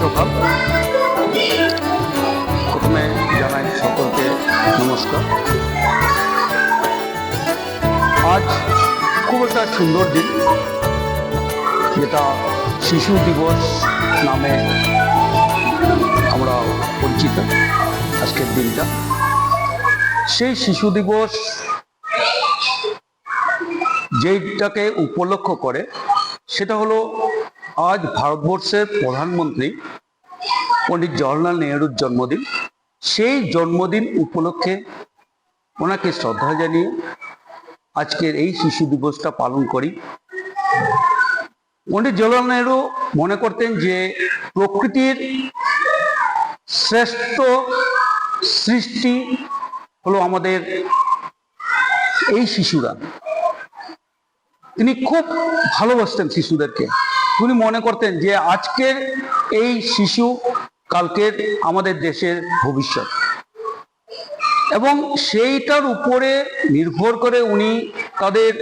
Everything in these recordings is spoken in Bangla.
সকাল প্রথমে জানাই সকলকে নমস্কার। আজ খুব একটা সুন্দর দিন, যেটা শিশু দিবস নামে আমরা পরিচিত আজকের দিনটা। সেই শিশু দিবস যেটাকে উপলক্ষ করে, সেটা হলো আজ ভারতবর্ষের প্রধানমন্ত্রী পণ্ডিত জওয়াহরলাল নেহরুর জন্মদিন। সেই জন্মদিন উপলক্ষে ওনাকে শ্রদ্ধা জানিয়ে আজকের এই শিশু দিবসটা পালন করি। পণ্ডিত জওয়াহরলাল নেহরু মনে করতেন যে প্রকৃতির শ্রেষ্ঠ সৃষ্টি হলো আমাদের এই শিশুরা। তিনি খুব ভালোবাসতেন শিশুদেরকে। তিনি মনে করতেন যে আজকের এই শিশু কালকের আমাদের দেশের ভবিষ্যৎ। এবং সেইটার উপরে নির্ভর করে উনি তাদের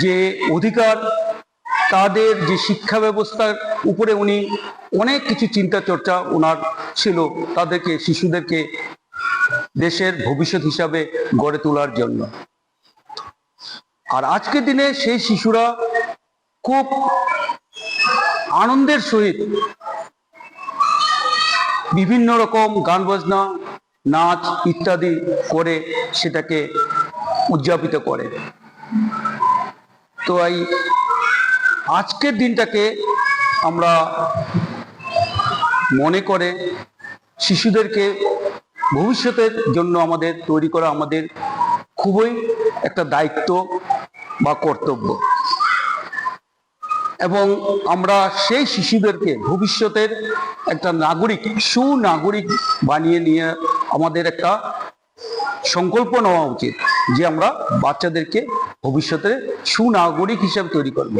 যে অধিকার, তাদের যে শিক্ষা ব্যবস্থার উপরে উনি অনেক কিছু চিন্তা চর্চা ওনার ছিল তাদেরকে, শিশুদেরকে দেশের ভবিষ্যৎ হিসাবে গড়ে তোলার জন্য। আর আজকের দিনে সেই শিশুরা খুব আনন্দের সহিত বিভিন্ন রকম গান বাজনা, নাচ ইত্যাদি করে সেটাকে উদযাপিত করে। তো এই আজকের দিনটাকে আমরা মনে করে শিশুদেরকে ভবিষ্যতের জন্য আমাদের, তৈরি করা আমাদের খুবই একটা দায়িত্ব বা কর্তব্য। এবং আমরা সেই শিশুদেরকে ভবিষ্যতের একটা নাগরিক, সুনাগরিক বানিয়ে নিয়ে আমাদের একটা সংকল্প নেওয়া উচিত যে আমরা বাচ্চাদেরকে ভবিষ্যতে সুনাগরিক হিসাবে তৈরি করব।